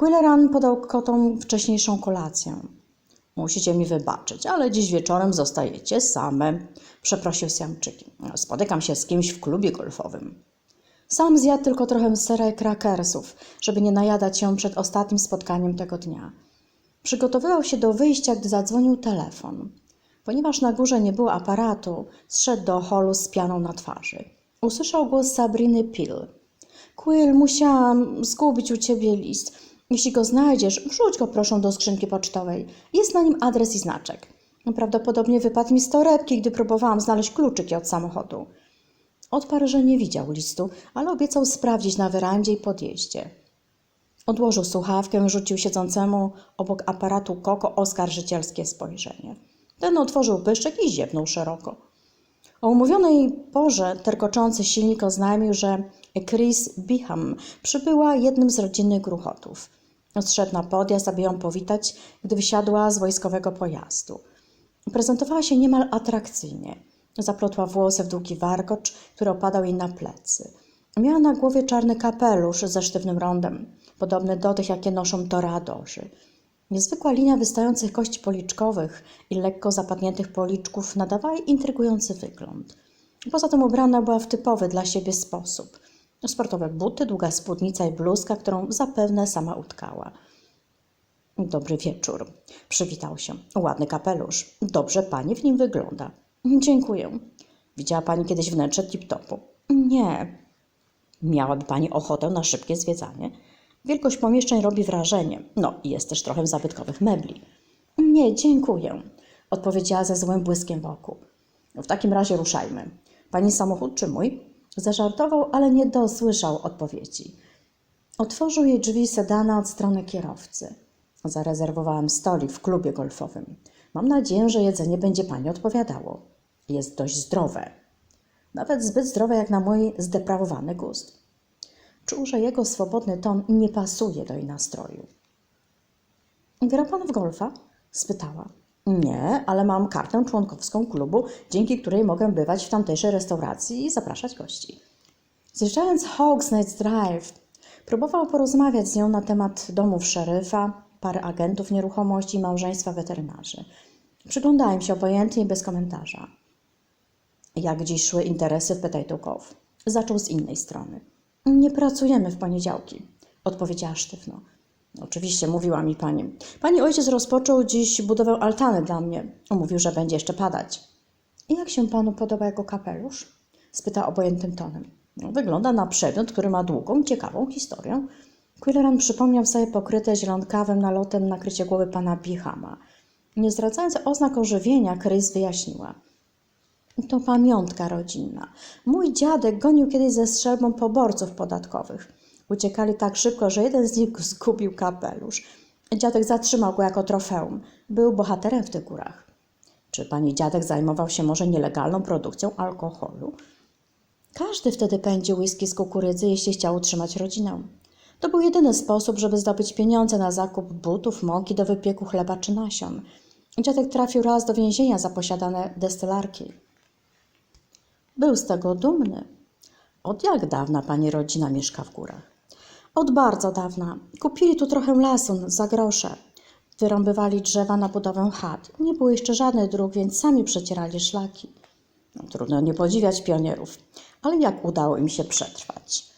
Quilleran podał kotom wcześniejszą kolację. Musicie mi wybaczyć, ale dziś wieczorem zostajecie same, przeprosił Siamczyk. Spotykam się z kimś w klubie golfowym. Sam zjadł tylko trochę sera i krakersów, żeby nie najadać się przed ostatnim spotkaniem tego dnia. Przygotowywał się do wyjścia, gdy zadzwonił telefon. Ponieważ na górze nie było aparatu, zszedł do holu z pianą na twarzy. Usłyszał głos Sabriny Pil. Quill, musiałam zgubić u ciebie list. Jeśli go znajdziesz, wrzuć go proszę do skrzynki pocztowej. Jest na nim adres i znaczek. Prawdopodobnie wypadł mi z torebki, gdy próbowałam znaleźć kluczyki od samochodu. Odparł, że nie widział listu, ale obiecał sprawdzić na werandzie i podjeździe. Odłożył słuchawkę, rzucił siedzącemu obok aparatu Koko oskarżycielskie spojrzenie. Ten otworzył pyszczek i ziewnął szeroko. O umówionej porze terkoczący silnik oznajmił, że Chris Biham przybyła jednym z rodzinnych gruchotów. Zszedł na podjazd, aby ją powitać, gdy wysiadła z wojskowego pojazdu. Prezentowała się niemal atrakcyjnie. Zaplotła włosy w długi warkocz, który opadał jej na plecy. Miała na głowie czarny kapelusz ze sztywnym rondem, podobny do tych, jakie noszą toreadorzy. Niezwykła linia wystających kości policzkowych i lekko zapadniętych policzków nadawała jej intrygujący wygląd. Poza tym ubrana była w typowy dla siebie sposób. Sportowe buty, długa spódnica i bluzka, którą zapewne sama utkała. Dobry wieczór. Przywitał się. Ładny kapelusz. Dobrze pani w nim wygląda. Dziękuję. Widziała pani kiedyś wnętrze tip-topu? Nie. Miałaby pani ochotę na szybkie zwiedzanie? Wielkość pomieszczeń robi wrażenie. No i jest też trochę zabytkowych mebli. Nie, dziękuję. Odpowiedziała ze złym błyskiem wokół. W takim razie ruszajmy. Pani samochód czy mój? Zażartował, ale nie dosłyszał odpowiedzi. Otworzył jej drzwi sedana od strony kierowcy. Zarezerwowałam stolik w klubie golfowym. Mam nadzieję, że jedzenie będzie pani odpowiadało. Jest dość zdrowe. Nawet zbyt zdrowe jak na mój zdeprawowany gust. Czuł, że jego swobodny ton nie pasuje do jej nastroju. Gra pan w golfa? spytała. Nie, ale mam kartę członkowską klubu, dzięki której mogę bywać w tamtejszej restauracji i zapraszać gości. Zjeżdżając Hawks Night Drive, próbował porozmawiać z nią na temat domów szeryfa, pary agentów nieruchomości i małżeństwa weterynarzy. Przyglądałem się obojętnie i bez komentarza. Jak dziś szły interesy w Potato? Zaczął z innej strony. Nie pracujemy w poniedziałki, odpowiedziała sztywno. Oczywiście, mówiła mi pani. Pani ojciec rozpoczął dziś budowę altany dla mnie. Mówił, że będzie jeszcze padać. I jak się panu podoba jego kapelusz? spytał obojętnym tonem. No, wygląda na przedmiot, który ma długą, ciekawą historię. Quilleran przypomniał sobie pokryte zielonkawym nalotem nakrycie głowy pana Bichama. Nie zdradzając oznak ożywienia, Chris wyjaśniła. To pamiątka rodzinna. Mój dziadek gonił kiedyś ze strzelbą poborców podatkowych. Uciekali tak szybko, że jeden z nich zgubił kapelusz. Dziadek zatrzymał go jako trofeum. Był bohaterem w tych górach. Czy pani dziadek zajmował się może nielegalną produkcją alkoholu? Każdy wtedy pędził whisky z kukurydzy, jeśli chciał utrzymać rodzinę. To był jedyny sposób, żeby zdobyć pieniądze na zakup butów, mąki do wypieku chleba czy nasion. Dziadek trafił raz do więzienia za posiadane destylarki. Był z tego dumny. Od jak dawna pani rodzina mieszka w górach? Od bardzo dawna. Kupili tu trochę lasu za grosze. Wyrąbywali drzewa na budowę chat. Nie było jeszcze żadnych dróg, więc sami przecierali szlaki. No, trudno nie podziwiać pionierów, ale jak udało im się przetrwać?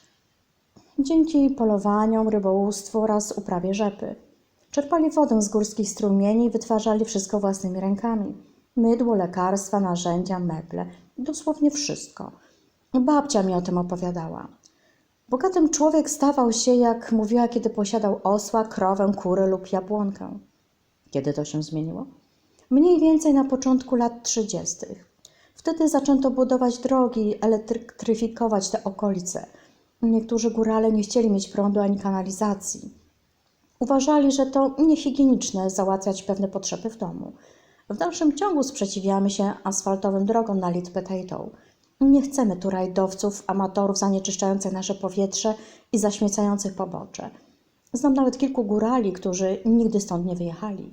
Dzięki polowaniom, rybołówstwu oraz uprawie rzepy. Czerpali wodę z górskich strumieni i wytwarzali wszystko własnymi rękami. Mydło, lekarstwa, narzędzia, meble. Dosłownie wszystko. Babcia mi o tym opowiadała. Bogatym człowiek stawał się, jak mówiła, kiedy posiadał osła, krowę, kurę lub jabłonkę. Kiedy to się zmieniło? Mniej więcej na początku lat trzydziestych. Wtedy zaczęto budować drogi, elektryfikować te okolice. Niektórzy górale nie chcieli mieć prądu ani kanalizacji. Uważali, że to niehigieniczne załatwiać pewne potrzeby w domu. W dalszym ciągu sprzeciwiamy się asfaltowym drogom na Lit Potato. Nie chcemy tu rajdowców, amatorów zanieczyszczających nasze powietrze i zaśmiecających pobocze. Znam nawet kilku górali, którzy nigdy stąd nie wyjechali.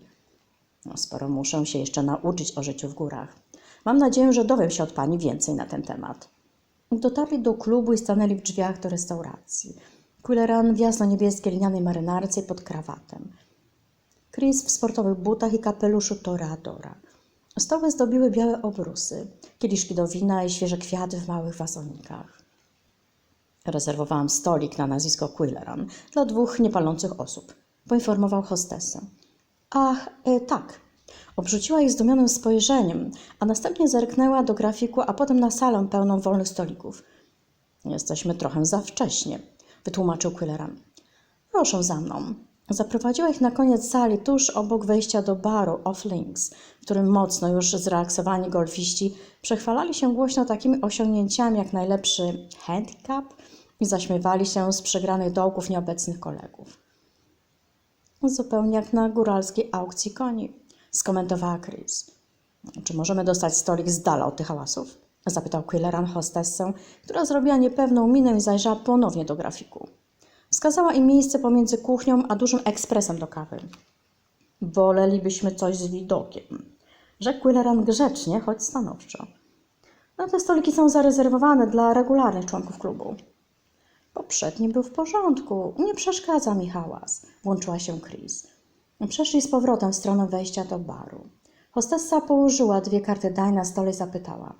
No, sporo muszę się jeszcze nauczyć o życiu w górach. Mam nadzieję, że dowiem się od pani więcej na ten temat. Dotarli do klubu i stanęli w drzwiach do restauracji. Quilleran w jasno-niebieskiej linianej marynarce pod krawatem. Chris w sportowych butach i kapeluszu Toreadora. Stoły zdobiły białe obrusy, kieliszki do wina i świeże kwiaty w małych wazonikach. Rezerwowałam stolik na nazwisko Quilleran dla dwóch niepalących osób, poinformował hostesę. Ach, e, tak. Obrzuciła ich zdumionym spojrzeniem, a następnie zerknęła do grafiku, a potem na salę pełną wolnych stolików. Jesteśmy trochę za wcześnie, wytłumaczył Quilleran. Proszę za mną. Zaprowadziła ich na koniec sali, tuż obok wejścia do baru Off Links, w którym mocno już zrelaksowani golfiści przechwalali się głośno takimi osiągnięciami jak najlepszy handicap i zaśmiewali się z przegranych dołków nieobecnych kolegów. Zupełnie jak na góralskiej aukcji koni, skomentowała Chris. Czy możemy dostać stolik z dala od tych hałasów? Zapytał Quilleran hostessę, która zrobiła niepewną minę i zajrzała ponownie do grafiku. Wskazała im miejsce pomiędzy kuchnią a dużym ekspresem do kawy. Wolelibyśmy coś z widokiem, rzekł Quilleran grzecznie, choć stanowczo. No te stoliki są zarezerwowane dla regularnych członków klubu. Poprzedni był w porządku, nie przeszkadza mi hałas, włączyła się Chris. Przeszli z powrotem w stronę wejścia do baru. Hostessa położyła dwie karty daj na stole i zapytała.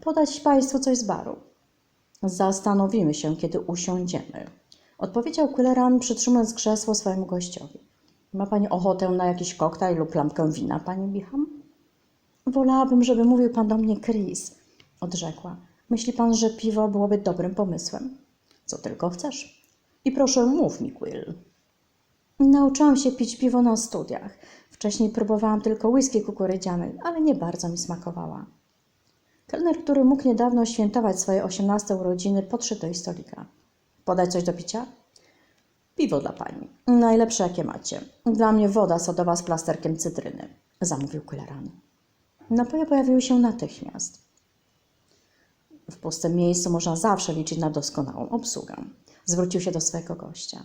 Podać Państwu coś z baru? Zastanowimy się, kiedy usiądziemy. Odpowiedział Quilleran, przytrzymując krzesło swojemu gościowi. Ma Pani ochotę na jakiś koktajl lub lampkę wina, Pani Bicham? Wolałabym, żeby mówił Pan do mnie Chris, odrzekła. Myśli Pan, że piwo byłoby dobrym pomysłem? Co tylko chcesz. I proszę, mów mi, Quill. Nauczyłam się pić piwo na studiach. Wcześniej próbowałam tylko whisky kukurydziany, ale nie bardzo mi smakowała. Kelner, który mógł niedawno świętować swoje osiemnaste urodziny, podszedł do stolika. Podać coś do picia? Piwo dla pani. Najlepsze jakie macie. Dla mnie woda sodowa z plasterkiem cytryny, zamówił Quilleran. Napoje pojawiły się natychmiast. W pustym miejscu można zawsze liczyć na doskonałą obsługę. Zwrócił się do swojego gościa.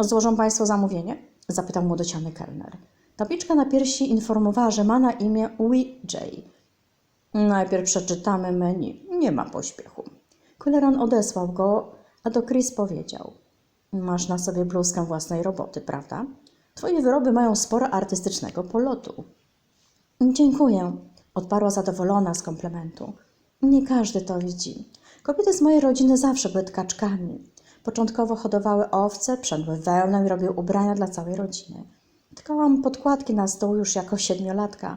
Złożą Państwo zamówienie? Zapytał młodociany kelner. Tabliczka na piersi informowała, że ma na imię J. Najpierw przeczytamy menu. Nie ma pośpiechu. Quilleran odesłał go, a do Chris powiedział. Masz na sobie bluzkę własnej roboty, prawda? Twoje wyroby mają sporo artystycznego polotu. Dziękuję, odparła zadowolona z komplementu. Nie każdy to widzi. Kobiety z mojej rodziny zawsze były tkaczkami. Początkowo hodowały owce, przędły wełnę i robiły ubrania dla całej rodziny. Tkałam podkładki na stół już jako siedmiolatka.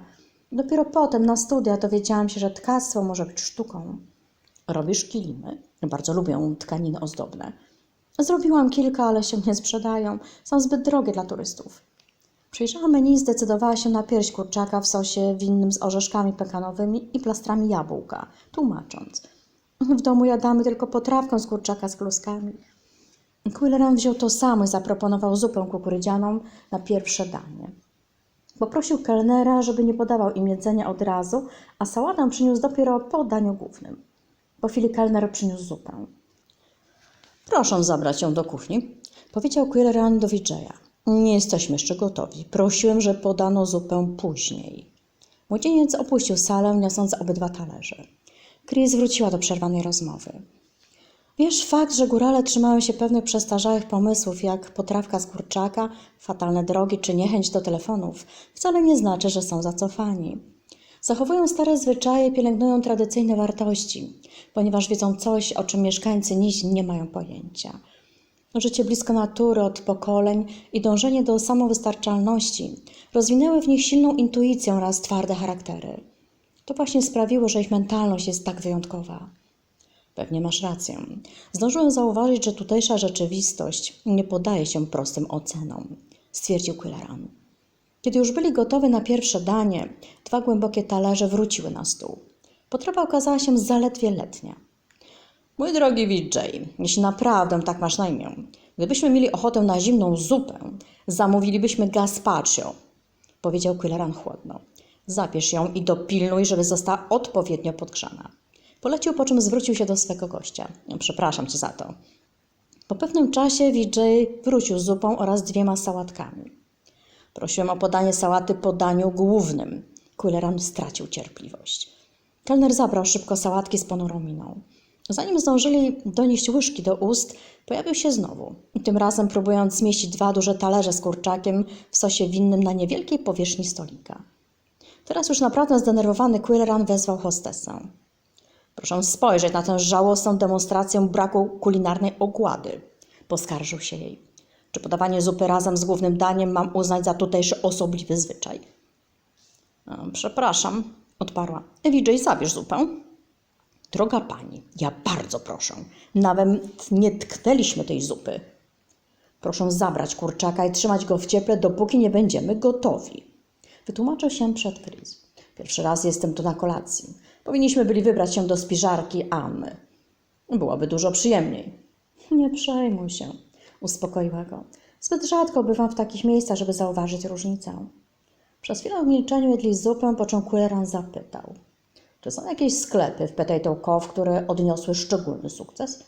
Dopiero potem na studia dowiedziałam się, że tkactwo może być sztuką. Robisz kilimy? Bardzo lubię tkaniny ozdobne. Zrobiłam kilka, ale się nie sprzedają. Są zbyt drogie dla turystów. Przyjrzała menu i zdecydowała się na pierś kurczaka w sosie winnym z orzeszkami pekanowymi i plastrami jabłka, tłumacząc. W domu jadamy tylko potrawkę z kurczaka z kluskami. Quilleran wziął to samo i zaproponował zupę kukurydzianą na pierwsze danie. Poprosił kelnera, żeby nie podawał im jedzenia od razu, a sałatę przyniósł dopiero po daniu głównym. Po chwili kelner przyniósł zupę. Proszę zabrać ją do kuchni, powiedział Quilleran do Wijeya. Nie jesteśmy jeszcze gotowi. Prosiłem, że podano zupę później. Młodzieniec opuścił salę, niosąc obydwa talerze. Chris wróciła do przerwanej rozmowy. Wiesz, fakt, że górale trzymają się pewnych przestarzałych pomysłów, jak potrawka z kurczaka, fatalne drogi czy niechęć do telefonów, wcale nie znaczy, że są zacofani. Zachowują stare zwyczaje pielęgnują tradycyjne wartości, ponieważ wiedzą coś, o czym mieszkańcy dziś nie mają pojęcia. Życie blisko natury od pokoleń i dążenie do samowystarczalności rozwinęły w nich silną intuicję oraz twarde charaktery. To właśnie sprawiło, że ich mentalność jest tak wyjątkowa. Pewnie masz rację. Zdążyłem zauważyć, że tutejsza rzeczywistość nie podaje się prostym ocenom, stwierdził Quilleran. Kiedy już byli gotowi na pierwsze danie, dwa głębokie talerze wróciły na stół. Potrawa okazała się zaledwie letnia. Mój drogi Vijay, jeśli naprawdę tak masz na imię, gdybyśmy mieli ochotę na zimną zupę, zamówilibyśmy gazpacho, powiedział Quilleran chłodno. Zabierz ją i dopilnuj, żeby została odpowiednio podgrzana. Polecił, po czym zwrócił się do swego gościa. Przepraszam cię za to. Po pewnym czasie Vijay wrócił z zupą oraz dwiema sałatkami. Prosiłem o podanie sałaty po daniu głównym. Quilleran stracił cierpliwość. Kelner zabrał szybko sałatki z ponurą miną. Zanim zdążyli donieść łyżki do ust, pojawił się znowu. Tym razem próbując zmieścić dwa duże talerze z kurczakiem w sosie winnym na niewielkiej powierzchni stolika. Teraz już naprawdę zdenerwowany Quilleran wezwał hostesę. Proszę spojrzeć na tę żałosną demonstrację braku kulinarnej ogłady. Poskarżył się jej. Czy podawanie zupy razem z głównym daniem mam uznać za tutejszy osobliwy zwyczaj? "E, Przepraszam, odparła. Ewidżej, zabierz zupę. Droga pani, ja bardzo proszę. Nawet nie tknęliśmy tej zupy. Proszę zabrać kurczaka i trzymać go w cieple, dopóki nie będziemy gotowi. Wytłumaczył się przed Chris. Pierwszy raz jestem tu na kolacji. Powinniśmy byli wybrać się do spiżarki Anny. Byłoby dużo przyjemniej. Nie przejmuj się, uspokoiła go. Zbyt rzadko bywam w takich miejscach, żeby zauważyć różnicę. Przez chwilę w milczeniu jedli zupę, po czym zapytał. Czy są jakieś sklepy w Potato Cove, które odniosły szczególny sukces?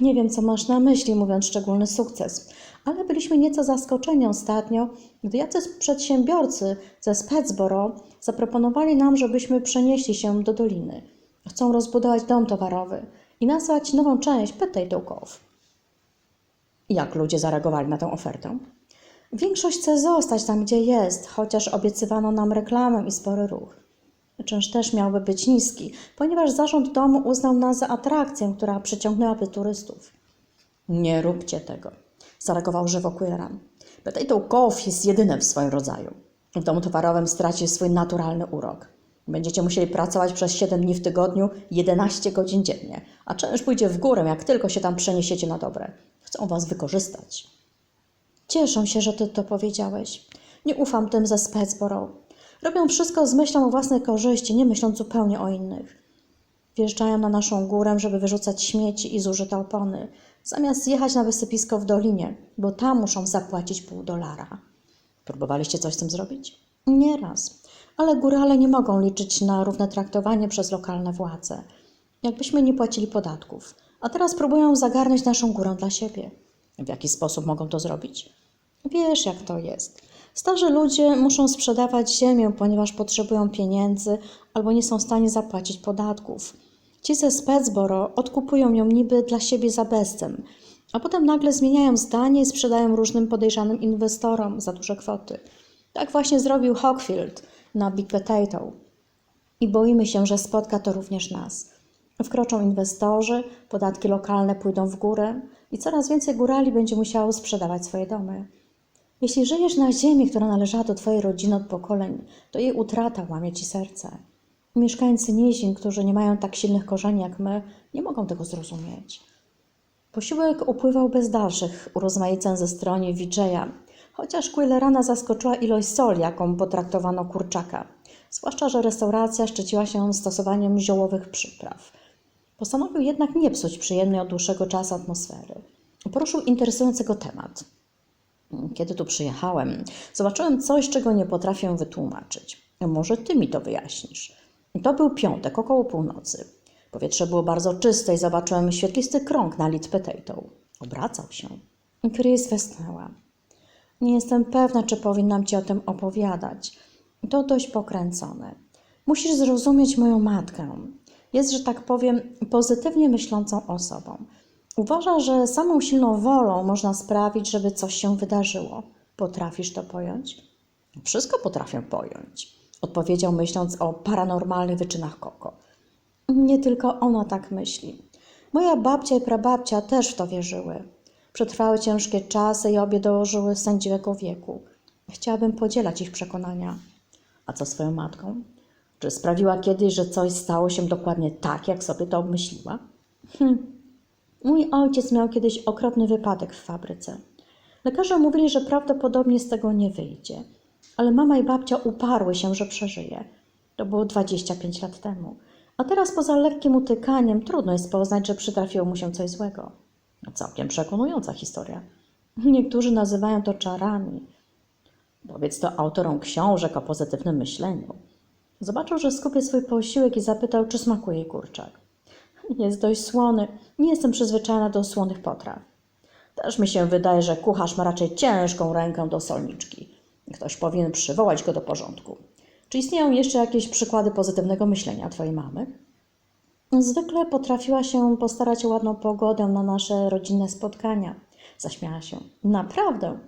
Nie wiem, co masz na myśli, mówiąc szczególny sukces, ale byliśmy nieco zaskoczeni ostatnio, gdy jacyś przedsiębiorcy ze Spetsboro zaproponowali nam, żebyśmy przenieśli się do doliny. Chcą rozbudować dom towarowy i nazwać nową część Potato Cove. Jak ludzie zareagowali na tę ofertę? Większość chce zostać tam, gdzie jest, chociaż obiecywano nam reklamę i spory ruch. Czynsz też miałby być niski, ponieważ zarząd domu uznał nas za atrakcję, która przyciągnęłaby turystów. Nie róbcie tego, zareagował żywo Quilleran. Potato Cove jest jedynym w swoim rodzaju. W domu towarowym straci swój naturalny urok. Będziecie musieli pracować przez 7 dni w tygodniu, 11 godzin dziennie, a czynsz pójdzie w górę, jak tylko się tam przeniesiecie na dobre. Chcą was wykorzystać. Cieszę się, że ty to powiedziałeś. Nie ufam tym ze Spetsboro. Robią wszystko z myślą o własnej korzyści, nie myśląc zupełnie o innych. Wjeżdżają na naszą górę, żeby wyrzucać śmieci i zużyte opony, zamiast jechać na wysypisko w dolinie, bo tam muszą zapłacić pół dolara. Próbowaliście coś z tym zrobić? Nieraz. Ale górale nie mogą liczyć na równe traktowanie przez lokalne władze. Jakbyśmy nie płacili podatków. A teraz próbują zagarnąć naszą górę dla siebie. W jaki sposób mogą to zrobić? Wiesz, jak to jest. Starzy ludzie muszą sprzedawać ziemię, ponieważ potrzebują pieniędzy albo nie są w stanie zapłacić podatków. Ci ze Spetsboro odkupują ją niby dla siebie za bezcen, a potem nagle zmieniają zdanie i sprzedają różnym podejrzanym inwestorom za duże kwoty. Tak właśnie zrobił Hockfield na Big Potato. I boimy się, że spotka to również nas. Wkroczą inwestorzy, podatki lokalne pójdą w górę i coraz więcej górali będzie musiało sprzedawać swoje domy. Jeśli żyjesz na ziemi, która należała do Twojej rodziny od pokoleń, to jej utrata łamie Ci serce. Mieszkańcy nizin, którzy nie mają tak silnych korzeni jak my, nie mogą tego zrozumieć. Posiłek upływał bez dalszych urozmaiceń ze strony Wijeya, chociaż Quillerana zaskoczyła ilość soli, jaką potraktowano kurczaka, zwłaszcza, że restauracja szczyciła się stosowaniem ziołowych przypraw. Postanowił jednak nie psuć przyjemnej od dłuższego czasu atmosfery. Poruszył interesujący go temat. Kiedy tu przyjechałem, zobaczyłem coś, czego nie potrafię wytłumaczyć. Może ty mi to wyjaśnisz. To był piątek, około północy. Powietrze było bardzo czyste i zobaczyłem świetlisty krąg na lit potato. Obracał się. Chris westchnęła. Nie jestem pewna, czy powinnam ci o tym opowiadać. To dość pokręcone. Musisz zrozumieć moją matkę. Jest, że tak powiem, pozytywnie myślącą osobą. Uważa, że samą silną wolą można sprawić, żeby coś się wydarzyło. Potrafisz to pojąć? Wszystko potrafię pojąć, odpowiedział myśląc o paranormalnych wyczynach Koko. Nie tylko ona tak myśli. Moja babcia i prababcia też w to wierzyły. Przetrwały ciężkie czasy i obie dołożyły sędziwego wieku. Chciałabym podzielać ich przekonania. A co swoją matką? Czy sprawiła kiedyś, że coś stało się dokładnie tak, jak sobie to obmyśliła? Hm. Mój ojciec miał kiedyś okropny wypadek w fabryce. Lekarze mówili, że prawdopodobnie z tego nie wyjdzie, ale mama i babcia uparły się, że przeżyje. To było 25 lat temu. A teraz poza lekkim utykaniem trudno jest poznać, że przytrafiło mu się coś złego. Całkiem przekonująca historia. Niektórzy nazywają to czarami. Powiedz to autorom książek o pozytywnym myśleniu. Zobaczył, że skupię swój posiłek i zapytał, czy smakuje kurczak. Jest dość słony. Nie jestem przyzwyczajona do słonych potraw. Też mi się wydaje, że kucharz ma raczej ciężką rękę do solniczki. Ktoś powinien przywołać go do porządku. Czy istnieją jeszcze jakieś przykłady pozytywnego myślenia twojej mamy? Zwykle potrafiła się postarać o ładną pogodę na nasze rodzinne spotkania. Zaśmiała się. Naprawdę.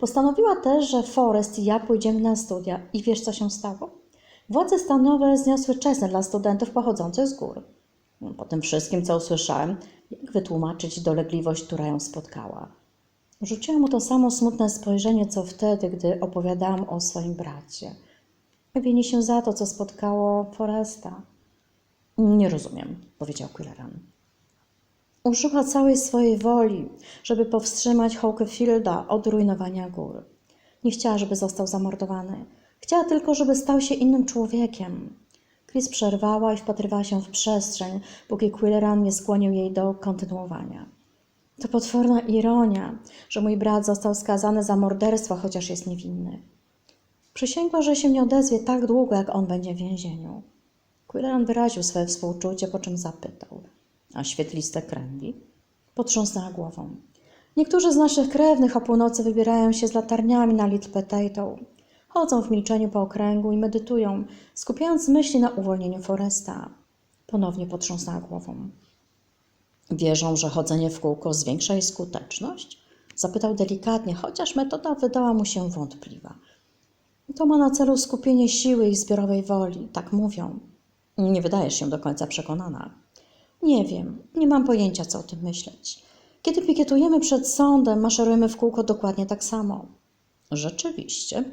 Postanowiła też, że Forrest i ja pójdziemy na studia. I wiesz, co się stało? Władze stanowe zniosły czesne dla studentów pochodzących z gór. Po tym wszystkim, co usłyszałem, jak wytłumaczyć dolegliwość, która ją spotkała? Rzuciła mu to samo smutne spojrzenie, co wtedy, gdy opowiadałam o swoim bracie. Wini się za to, co spotkało Foresta. Nie rozumiem, powiedział Quilleran. Użyła całej swojej woli, żeby powstrzymać Hawkefielda od rujnowania gór. Nie chciała, żeby został zamordowany. Chciała tylko, żeby stał się innym człowiekiem. Chris przerwała i wpatrywała się w przestrzeń, póki Quilleran nie skłonił jej do kontynuowania. To potworna ironia, że mój brat został skazany za morderstwo, chociaż jest niewinny. Przysięgła, że się nie odezwie tak długo, jak on będzie w więzieniu. Quilleran wyraził swoje współczucie, po czym zapytał. A świetliste kręgi? Potrząsnęła głową. Niektórzy z naszych krewnych o północy wybierają się z latarniami na Little Potato. Chodzą w milczeniu po okręgu i medytują, skupiając myśli na uwolnieniu Foresta. Ponownie potrząsnęła głową. Wierzą, że chodzenie w kółko zwiększa jej skuteczność? Zapytał delikatnie, chociaż metoda wydała mu się wątpliwa. To ma na celu skupienie siły i zbiorowej woli, tak mówią. Nie wydajesz się do końca przekonana. Nie wiem, nie mam pojęcia, co o tym myśleć. Kiedy pikietujemy przed sądem, maszerujemy w kółko dokładnie tak samo. Rzeczywiście.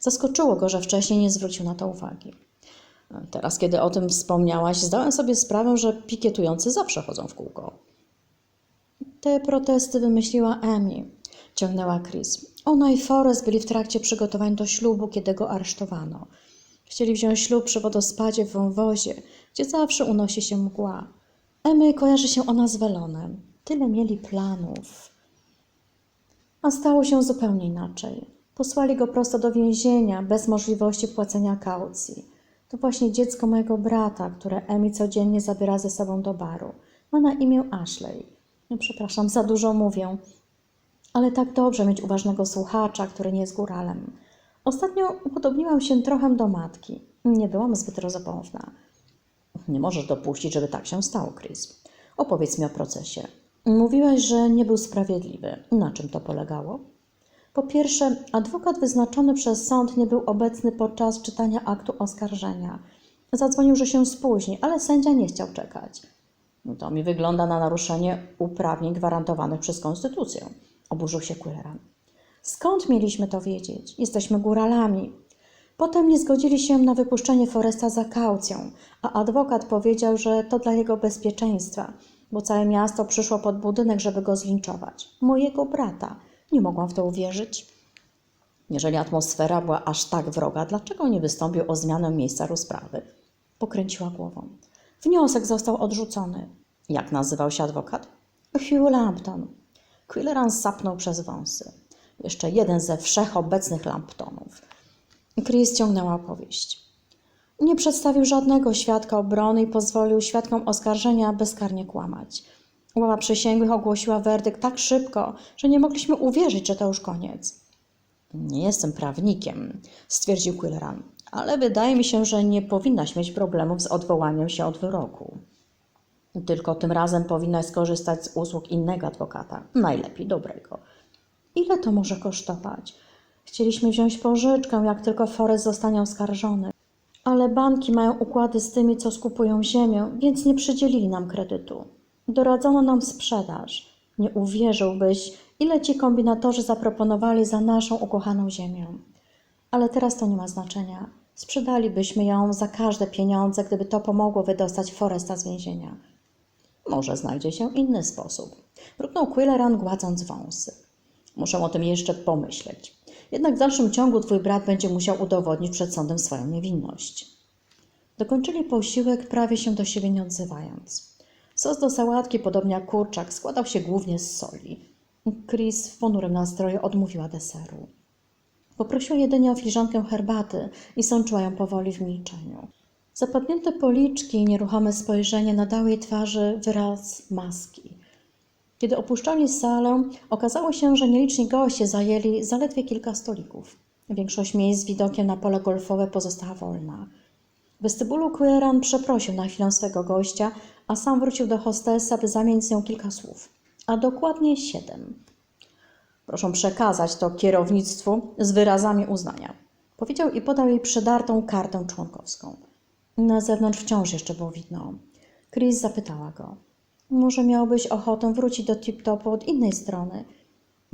Zaskoczyło go, że wcześniej nie zwrócił na to uwagi. Teraz, kiedy o tym wspomniałaś, zdałem sobie sprawę, że pikietujący zawsze chodzą w kółko. Te protesty wymyśliła Emi, ciągnęła Chris. Ona i Forrest byli w trakcie przygotowań do ślubu, kiedy go aresztowano. Chcieli wziąć ślub przy wodospadzie w wąwozie, gdzie zawsze unosi się mgła. Emy kojarzy się ona z Welonem. Tyle mieli planów. A stało się zupełnie inaczej. Posłali go prosto do więzienia, bez możliwości płacenia kaucji. To właśnie dziecko mojego brata, które Emi codziennie zabiera ze sobą do baru. Ma na imię Ashley. No, przepraszam, za dużo mówię. Ale tak dobrze mieć uważnego słuchacza, który nie jest góralem. Ostatnio upodobniłam się trochę do matki. Nie byłam zbyt rozopowna. Nie możesz dopuścić, żeby tak się stało, Chris. Opowiedz mi o procesie. Mówiłaś, że nie był sprawiedliwy. Na czym to polegało? Po pierwsze, adwokat wyznaczony przez sąd nie był obecny podczas czytania aktu oskarżenia. Zadzwonił, że się spóźni, ale sędzia nie chciał czekać. No to mi wygląda na naruszenie uprawnień gwarantowanych przez konstytucję. Oburzył się Quilleran. Skąd mieliśmy to wiedzieć? Jesteśmy góralami. Potem nie zgodzili się na wypuszczenie Foresta za kaucją, a adwokat powiedział, że to dla jego bezpieczeństwa, bo całe miasto przyszło pod budynek, żeby go zlinczować. Mojego brata. Nie mogłam w to uwierzyć. Jeżeli atmosfera była aż tak wroga, dlaczego nie wystąpił o zmianę miejsca rozprawy? Pokręciła głową. Wniosek został odrzucony. Jak nazywał się adwokat? Hugh Lampton. Quilleran sapnął przez wąsy. Jeszcze jeden ze wszechobecnych Lamptonów. Chris ciągnęła opowieść. Nie przedstawił żadnego świadka obrony i pozwolił świadkom oskarżenia bezkarnie kłamać. Ława przysięgłych ogłosiła werdykt tak szybko, że nie mogliśmy uwierzyć, że to już koniec. Nie jestem prawnikiem, stwierdził Quilleran, ale wydaje mi się, że nie powinnaś mieć problemów z odwołaniem się od wyroku. Tylko tym razem powinnaś skorzystać z usług innego adwokata, najlepiej dobrego. Ile to może kosztować? Chcieliśmy wziąć pożyczkę, jak tylko Forest zostanie oskarżony. Ale banki mają układy z tymi, co skupują ziemię, więc nie przydzielili nam kredytu. Doradzono nam sprzedaż. Nie uwierzyłbyś, ile ci kombinatorzy zaproponowali za naszą ukochaną ziemię. Ale teraz to nie ma znaczenia. Sprzedalibyśmy ją za każde pieniądze, gdyby to pomogło wydostać Foresta z więzienia. Może znajdzie się inny sposób. Mruknął Quilleran, gładząc wąsy. Muszę o tym jeszcze pomyśleć. Jednak w dalszym ciągu twój brat będzie musiał udowodnić przed sądem swoją niewinność. Dokończyli posiłek, prawie się do siebie nie odzywając. Sos do sałatki, podobnie jak kurczak, składał się głównie z soli. Chris w ponurym nastroju odmówiła deseru. Poprosiła jedynie o filiżankę herbaty i sączyła ją powoli w milczeniu. Zapadnięte policzki i nieruchome spojrzenie nadały jej twarzy wyraz maski. Kiedy opuszczali salę, okazało się, że nieliczni goście zajęli zaledwie kilka stolików. Większość miejsc z widokiem na pole golfowe pozostała wolna. W westybulu Queran przeprosił na chwilę swego gościa, a sam wrócił do hostessa, by zamienić z nią kilka słów, a dokładnie siedem. Proszę przekazać to kierownictwu z wyrazami uznania. Powiedział i podał jej przedartą kartę członkowską. Na zewnątrz wciąż jeszcze było widno. Chris zapytała go. Może miałbyś ochotę wrócić do tip-topu od innej strony?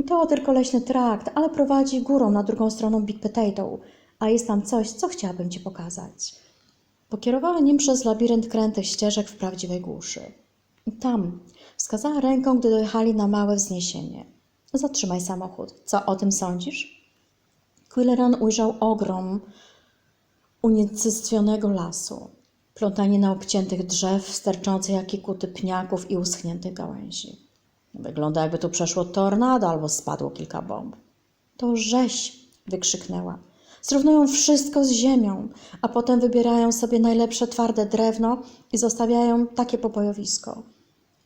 To tylko leśny trakt, ale prowadzi górą na drugą stronę Big Potato, a jest tam coś, co chciałabym ci pokazać. Pokierowała nim przez labirynt krętych ścieżek w prawdziwej głuszy. Tam, wskazała ręką, gdy dojechali na małe wzniesienie. Zatrzymaj samochód. Co o tym sądzisz? Quilleran ujrzał ogrom unicestwionego lasu. Plątanina obciętych drzew, sterczące jak kuty pniaków i uschniętych gałęzi. Wygląda jakby tu przeszło tornado albo spadło kilka bomb. To rzeź! wykrzyknęła. Zrównują wszystko z ziemią, a potem wybierają sobie najlepsze twarde drewno i zostawiają takie popojowisko.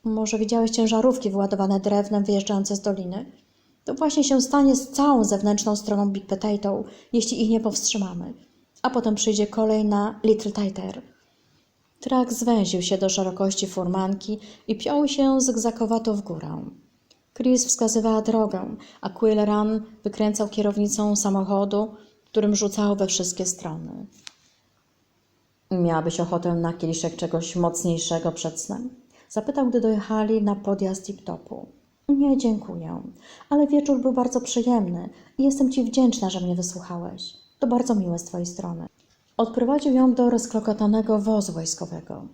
Może widziałeś ciężarówki wyładowane drewnem wyjeżdżające z doliny? To właśnie się stanie z całą zewnętrzną stroną Big Potato, jeśli ich nie powstrzymamy. A potem przyjdzie kolej na Little Tighter. Trak zwęził się do szerokości furmanki i piął się zygzakowato w górę. Chris wskazywała drogę, a Quilleran wykręcał kierownicą samochodu, którym rzucało we wszystkie strony. Miałabyś ochotę na kieliszek czegoś mocniejszego przed snem? Zapytał, gdy dojechali na podjazd tip-topu. Nie, dziękuję, ale wieczór był bardzo przyjemny i jestem Ci wdzięczna, że mnie wysłuchałeś. To bardzo miłe z Twojej strony. Odprowadził ją do rozklokotanego wozu wojskowego.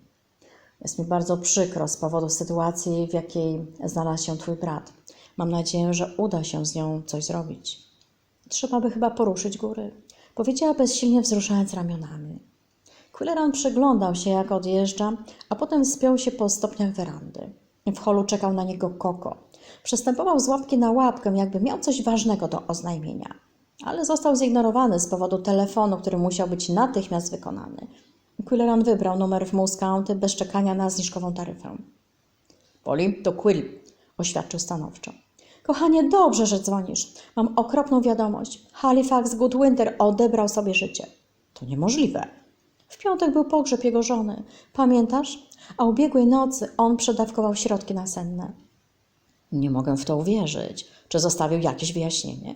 Jest mi bardzo przykro z powodu sytuacji, w jakiej znalazł się Twój brat. Mam nadzieję, że uda się z nią coś zrobić. Trzeba by chyba poruszyć góry, powiedziała bezsilnie wzruszając ramionami. Quilleran przyglądał się, jak odjeżdża, a potem spiął się po stopniach werandy. W holu czekał na niego Koko. Przestępował z łapki na łapkę, jakby miał coś ważnego do oznajmienia. Ale został zignorowany z powodu telefonu, który musiał być natychmiast wykonany. Quilleran wybrał numer w Moose County bez czekania na zniżkową taryfę. Poli, to Quill, oświadczył stanowczo. Kochanie, dobrze, że dzwonisz. Mam okropną wiadomość. Halifax Goodwinter odebrał sobie życie. To niemożliwe. W piątek był pogrzeb jego żony. Pamiętasz? A ubiegłej nocy on przedawkował środki nasenne. Nie mogę w to uwierzyć. Czy zostawił jakieś wyjaśnienie?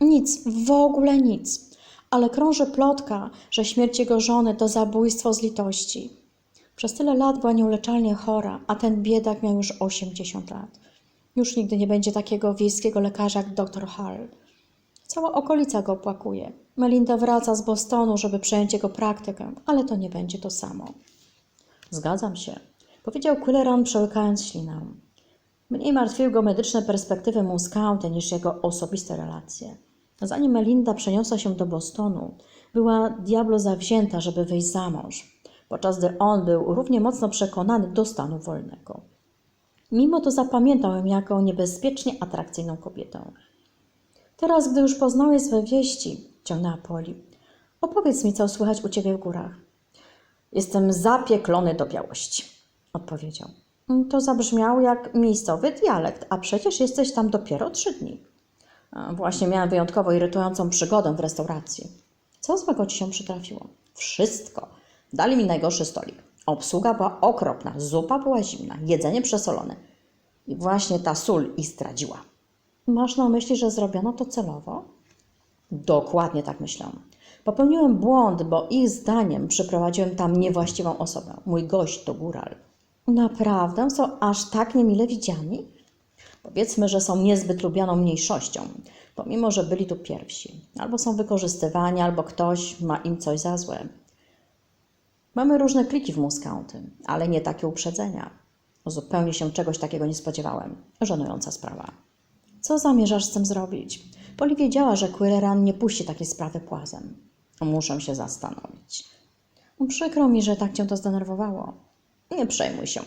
Nic, w ogóle nic. Ale krąży plotka, że śmierć jego żony to zabójstwo z litości. Przez tyle lat była nieuleczalnie chora, a ten biedak miał już 80 lat. Już nigdy nie będzie takiego wiejskiego lekarza jak dr Hall. Cała okolica go opłakuje. Melinda wraca z Bostonu, żeby przejąć jego praktykę, ale to nie będzie to samo. Zgadzam się, powiedział Quilleran, przełykając ślinę. Mniej martwiły go medyczne perspektywy Moose niż jego osobiste relacje. Zanim Melinda przeniosła się do Bostonu, była diablo zawzięta, żeby wyjść za mąż, podczas gdy on był równie mocno przekonany do stanu wolnego. Mimo to zapamiętał ją jako niebezpiecznie atrakcyjną kobietę. Teraz, gdy już poznałeś swe wieści, ciągnęła Poli, opowiedz mi, co słychać u ciebie w górach. Jestem zapieklony do białości, odpowiedział. To zabrzmiało jak miejscowy dialekt, a przecież jesteś tam dopiero trzy dni. A, Właśnie miałem wyjątkowo irytującą przygodę w restauracji. Co złego ci się przytrafiło? Wszystko. Dali mi najgorszy stolik. Obsługa była okropna, zupa była zimna, jedzenie przesolone. I właśnie ta sól ich zdradziła. Masz na myśli, że zrobiono to celowo? Dokładnie tak myślę. Popełniłem błąd, bo ich zdaniem przyprowadziłem tam niewłaściwą osobę. Mój gość to góral. Naprawdę? Są aż tak niemile widziani? Powiedzmy, że są niezbyt lubianą mniejszością, pomimo że byli tu pierwsi. Albo są wykorzystywani, albo ktoś ma im coś za złe. Mamy różne kliki w Moose County, ale nie takie uprzedzenia. Zupełnie się czegoś takiego nie spodziewałem. Żenująca sprawa. Co zamierzasz z tym zrobić? Poli wiedziała, że Quilleran nie puści takiej sprawy płazem. Muszę się zastanowić. Przykro mi, że tak cię to zdenerwowało. Nie przejmuj się.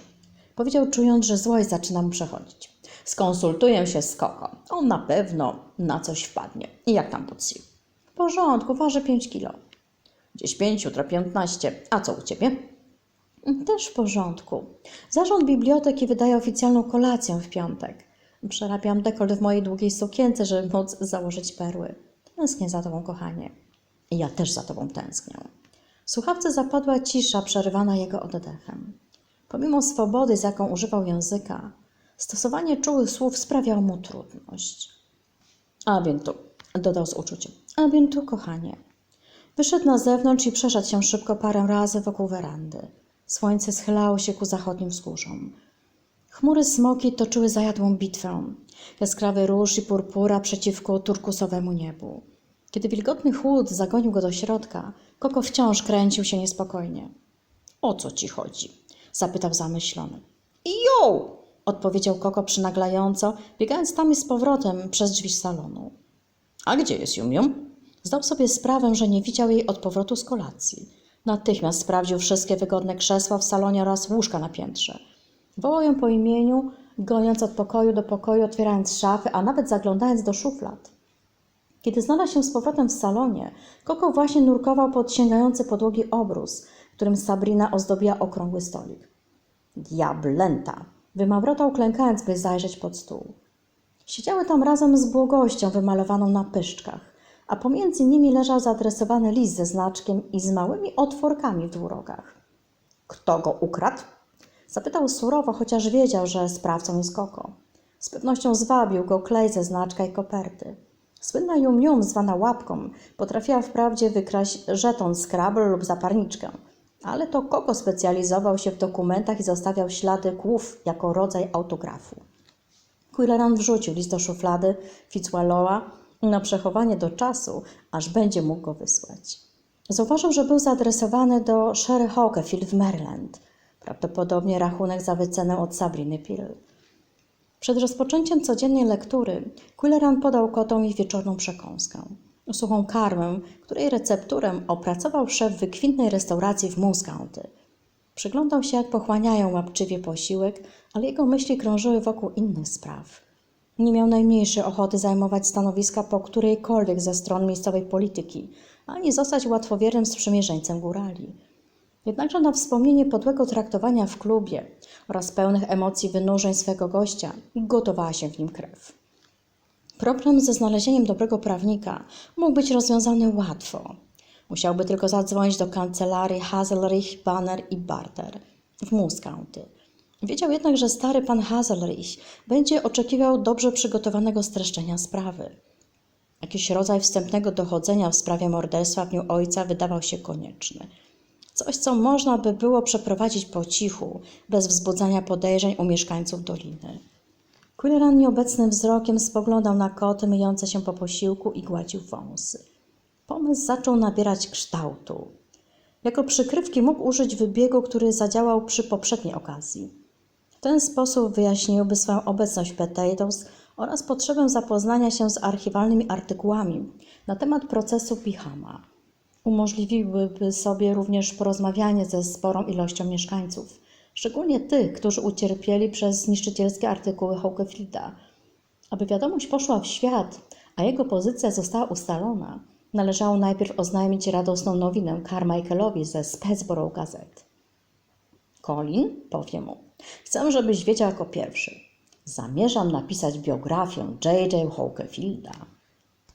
Powiedział, czując, że złość zaczyna mu przechodzić. Skonsultuję się z Koko. On na pewno na coś wpadnie. I jak tam Putsy? W porządku, waży 5 kilo. Gdzieś 5, jutro 15. A co u ciebie? Też w porządku. Zarząd biblioteki wydaje oficjalną kolację w piątek. Przerabiam dekolt w mojej długiej sukience, żeby móc założyć perły. Tęsknię za tobą, kochanie. Ja też za tobą tęsknię. W słuchawce zapadła cisza, przerywana jego oddechem. Pomimo swobody, z jaką używał języka, stosowanie czułych słów sprawiało mu trudność. A więc tu, dodał z uczuciem. A więc tu, kochanie. Wyszedł na zewnątrz i przeszedł się szybko parę razy wokół werandy. Słońce schylało się ku zachodnim wzgórzom. Chmury smoki toczyły zajadłą bitwę. Jaskrawy róż i purpura przeciwko turkusowemu niebu. Kiedy wilgotny chłód zagonił go do środka, Koko wciąż kręcił się niespokojnie. O co ci chodzi? zapytał zamyślony. Jo! Odpowiedział Koko przynaglająco, biegając tam i z powrotem przez drzwi salonu. A gdzie jest Jumium? Zdał sobie sprawę, że nie widział jej od powrotu z kolacji. Natychmiast sprawdził wszystkie wygodne krzesła w salonie oraz łóżka na piętrze. Wołał ją po imieniu, goniąc od pokoju do pokoju, otwierając szafy, a nawet zaglądając do szuflad. Kiedy znalazł się z powrotem w salonie, Koko właśnie nurkował pod sięgający podłogi obrus, którym Sabrina ozdobiła okrągły stolik. Diablęta! Wymawrotał klękając, by zajrzeć pod stół. Siedziały tam razem z błogością wymalowaną na pyszczkach, a pomiędzy nimi leżał zaadresowany list ze znaczkiem i z małymi otworkami w dwurogach. Kto go ukradł? Zapytał surowo, chociaż wiedział, że sprawcą jest Koko. Z pewnością zwabił go klej ze znaczka i koperty. Słynna Yum, zwana łapką, potrafiła wprawdzie wykraść żeton Scrabble lub zaparniczkę, ale to Koko specjalizował się w dokumentach i zostawiał ślady kłów jako rodzaj autografu. Quilleran wrzucił list do szuflady Fitzwallowa na przechowanie do czasu, aż będzie mógł go wysłać. Zauważył, że był zaadresowany do Sherry Hawkefield w Maryland. Prawdopodobnie rachunek za wycenę od Sabriny Pill. Przed rozpoczęciem codziennej lektury Quilleran podał kotom ich wieczorną przekąskę. Suchą karmę, której recepturę opracował szef wykwintnej restauracji w Moose. Przyglądał się, jak pochłaniają łapczywie posiłek, ale jego myśli krążyły wokół innych spraw. Nie miał najmniejszej ochoty zajmować stanowiska po którejkolwiek ze stron miejscowej polityki, ani zostać łatwowiernym sprzymierzeńcem górali. Jednakże na wspomnienie podłego traktowania w klubie oraz pełnych emocji wynurzeń swego gościa gotowała się w nim krew. Problem ze znalezieniem dobrego prawnika mógł być rozwiązany łatwo. Musiałby tylko zadzwonić do kancelarii Hazelrich, Banner i Barter w Moose. Wiedział jednak, że stary pan Hazelrich będzie oczekiwał dobrze przygotowanego streszczenia sprawy. Jakiś rodzaj wstępnego dochodzenia w sprawie morderstwa w dniu ojca wydawał się konieczny. Coś, co można by było przeprowadzić po cichu, bez wzbudzania podejrzeń u mieszkańców doliny. Quilleran nieobecnym wzrokiem spoglądał na koty myjące się po posiłku i gładził wąsy. Pomysł zaczął nabierać kształtu. Jako przykrywki mógł użyć wybiegu, który zadziałał przy poprzedniej okazji. W ten sposób wyjaśniłby swoją obecność w Potatoes oraz potrzebę zapoznania się z archiwalnymi artykułami na temat procesu Pichama. Umożliwiłyby sobie również porozmawianie ze sporą ilością mieszkańców, szczególnie tych, którzy ucierpieli przez niszczycielskie artykuły Hawkefielda. Aby wiadomość poszła w świat, a jego pozycja została ustalona, należało najpierw oznajmić radosną nowinę Carmichaelowi ze Specborough Gazette. Colin powie mu, chcę, żebyś wiedział jako pierwszy. Zamierzam napisać biografię J.J. Hawkefielda.